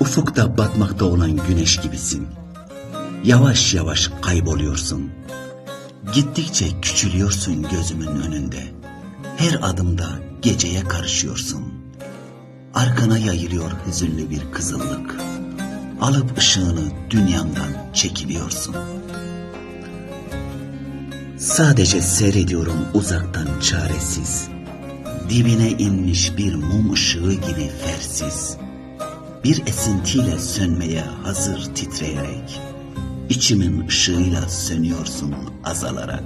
Ufukta batmakta olan güneş gibisin. Yavaş yavaş kayboluyorsun. Gittikçe küçülüyorsun gözümün önünde. Her adımda geceye karışıyorsun. Arkana yayılıyor hüzünlü bir kızıllık. Alıp ışığını dünyandan çekiliyorsun. Sadece seyrediyorum uzaktan çaresiz. Dibine inmiş bir mum ışığı gibi fersiz. Bir esintiyle sönmeye hazır titreyerek. içimin ışığıyla sönüyorsun azalarak.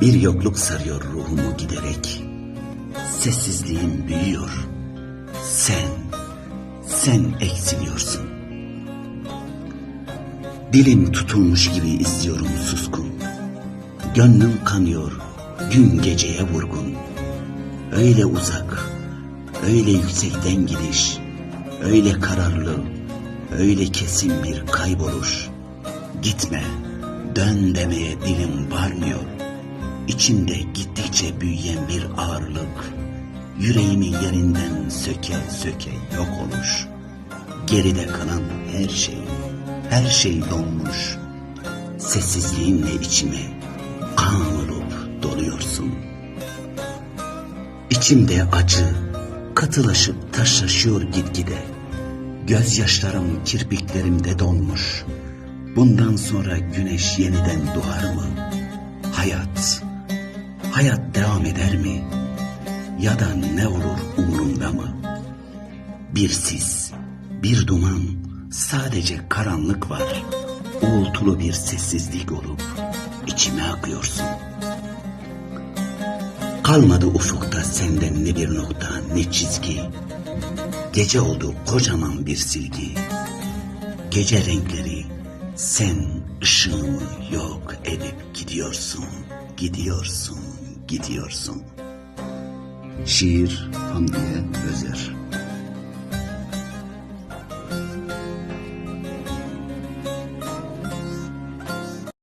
Bir yokluk sarıyor ruhumu giderek. Sessizliğin büyüyor. Sen, sen eksiliyorsun. Dilim tutulmuş gibi izliyorum suskun. Gönlüm kanıyor, gün geceye vurgun. Öyle uzak, öyle yüksekten gidiş, öyle kararlı, öyle kesin bir kayboluş. Gitme, dön demeye dilim varmıyor. İçimde gittikçe büyüyen bir ağırlık, yüreğimi yerinden söke söke yok oluş. Geride kalan her şey, her şey donmuş. Sessizliğinle içime kan olup doluyorsun. İçimde acı, katılaşıp taşlaşıyor gitgide. Gözyaşlarım kirpiklerimde donmuş. Bundan sonra güneş yeniden doğar mı? Hayat, hayat devam eder mi? Ya da ne olur umurumda mı? Bir sis, bir duman, sadece karanlık var. Uğultulu bir sessizlik olup içime akıyorsun. Kalmadı ufukta senden ne bir nokta ne çizgi. Gece oldu kocaman bir silgi. Gece renkleri sen ışığımı yok edip gidiyorsun, gidiyorsun, gidiyorsun. Şiir Hamdiye Özer